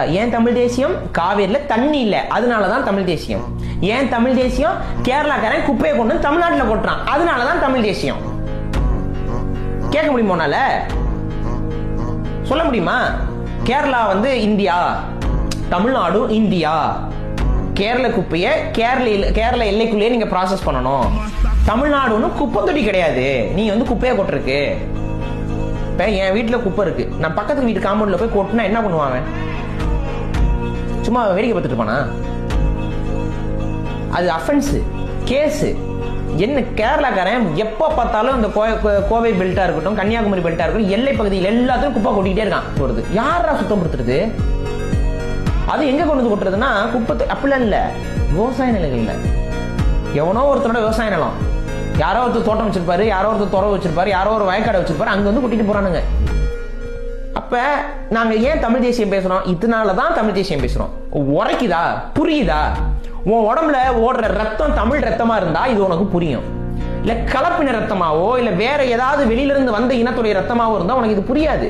ஏன் தமிழ் தேசியம்? காவேரியில தண்ணி இல்ல. அதனால தான் தமிழ் தேசியம். ஏன் தமிழ் தேசியம்? கேரளாக்காரன் குப்பையை கொண்டு தமிழ்நாட்டுல கொட்டுறான். அதனால தான் தமிழ் தேசியம். கேட்க முடியுமா சொல்ல முடியுமா? கேரளா வந்து இந்தியா. தமிழ்நாடு இந்தியா. கேரள குப்பையை கேரள கேரள எல்லைக்குள்ளேயே நீங்க ப்ராசஸ் பண்ணணும். தமிழ்நாடு ஒன்றும் குப்பை தொட்டி கிடையாது. நீ வந்து குப்பையை கொட்டுருக்கு இப்போ என் வீட்டுல குப்பை இருக்கு. நான் பக்கத்து வீட்டு காம்பவுண்டில் போய் கொட்டினா என்ன பண்ணுவாங்க சும்மா வேடிக்கை பார்த்துட்டு இருப்பானா அது அஃபென்ஸு கேஸு என்ன கேரளாக்காரன் எப்போ பார்த்தாலும் இந்த கோ- கோவை பெல்ட்டா இருக்கட்டும் கன்னியாகுமரி பெல்ட்டா இருக்கட்டும் எல்லை பகுதியில் எல்லாத்தையும் குப்பை கொட்டிக்கிட்டே இருக்கான் போகிறது யாரா சுத்தம் கொடுத்துருது அது எங்க கொண்டு வந்து கொட்டுறதுன்னா குப்பை அப்படிலாம் இல்லை. விவசாய நிலைகளில் எவனோ ஒருத்தனோட விவசாய நிலம். யாரோ ஒருத்தர் தோட்டம் வச்சிருப்பாரு யாரோ ஒருத்தர் துறவு வச்சிருப்பாரு யாரோ ஒரு வயக்காடை வச்சிருப்பாரு அங்க வந்து கொட்டிட்டு போறானுங்க. அப்ப நாங்க ஏன் தமிழ் தேசியம் பேசுறோம்? இதனால தான் தமிழ் தேசியம் பேசுறோம். உரைக்குதா? புரியுதா? உன் உடம்புல ஓடுற ரத்தம் தமிழ் ரத்தமா இருந்தா இது உனக்கு புரியும். இல்ல கலப்பின ரத்தமாவோ இல்ல வேற ஏதாவது வெளியிலிருந்து வந்த இனத்துடைய ரத்தமாவோ இருந்தா உனக்கு இது புரியாது.